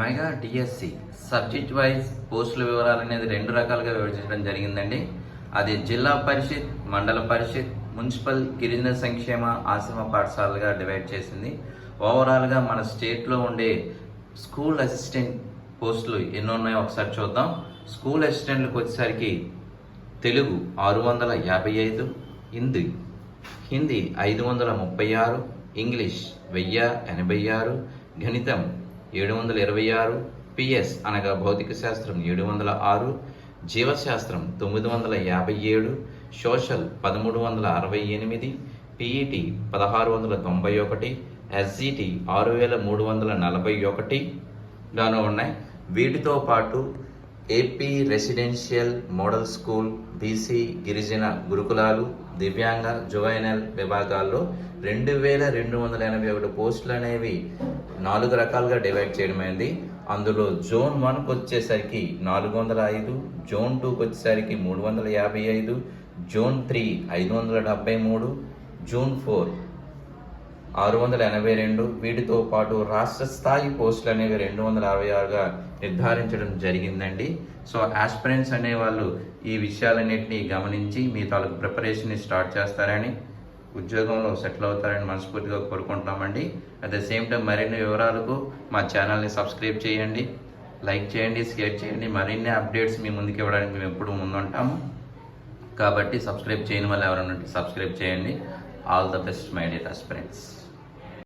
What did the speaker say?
Mega DSC subject wise పోస్టుల వివరాలు అనేది రెండు రకాలుగా విభజించడం జరిగిందండి. అది జిల్లా పరిషత్ మండల పరిషత్ మున్సిపల్ గిరిజన సంక్షేమ ఆశ్రమ పాఠశాలగా డివైడ్ చేసింది. ఓవరాల్గా మన స్టేట్లో ఉండే స్కూల్ అసిస్టెంట్ పోస్టులు ఎన్ని ఉన్నాయో ఒకసారి చూద్దాం. స్కూల్ అసిస్టెంట్లకు వచ్చేసరికి తెలుగు ఆరు వందల యాభై ఐదు హిందీ హిందీ ఐదు వందల ముప్పై ఆరు ఇంగ్లీష్ వెయ్యి ఎనభై ఆరు గణితం ఏడు వందల ఇరవై ఆరు పిఎస్ అనగా భౌతిక శాస్త్రం ఏడు వందల ఆరు జీవశాస్త్రం తొమ్మిది వందల యాభై ఏడు సోషల్ పదమూడు వందల అరవై ఎనిమిది పిఈటి పదహారు వందల తొంభై ఒకటి ఎస్జిటి ఆరు వేల మూడు వందల నలభై ఒకటి గాను ఉన్నాయి. వీటితో పాటు AP residential model school BC గిరిజన గురుకులాలు దివ్యాంగ జువైనల్ విభాగాల్లో రెండు వేల రెండు వందల ఎనభై ఒకటి పోస్టులు అనేవి నాలుగు రకాలుగా డివైడ్ చేయడమైంది. అందులో జోన్ వన్కి వచ్చేసరికి నాలుగు వందల ఐదు జోన్ టూకి వచ్చేసరికి మూడు వందల యాభై ఐదు జోన్ త్రీ ఐదు వందల డెబ్బై మూడు జూన్ ఫోర్ ఆరు వందల ఎనభై రెండు వీటితో పాటు రాష్ట్ర స్థాయి పోస్టులు అనేవి రెండు వందల అరవై ఆరుగా నిర్ధారించడం జరిగిందండి. సో ఆస్పిరెంట్స్ అనే వాళ్ళు ఈ విషయాలన్నింటినీ గమనించి మీ తాలూకు ప్రిపరేషన్ని స్టార్ట్ చేస్తారని ఉద్యోగంలో సెటిల్ అవుతారని మనస్ఫూర్తిగా కోరుకుంటున్నామండి. అట్ ద సేమ్ టైం మరిన్ని వివరాలకు మా ఛానల్ని సబ్స్క్రైబ్ చేయండి లైక్ చేయండి షేర్ చేయండి. మరిన్ని అప్డేట్స్ మీ ముందుకు ఇవ్వడానికి మేము ఎప్పుడు ముందుంటాము. కాబట్టి సబ్స్క్రైబ్ చేయని వాళ్ళు ఎవరైనా సబ్స్క్రైబ్ చేయండి. All the best my dear aspirants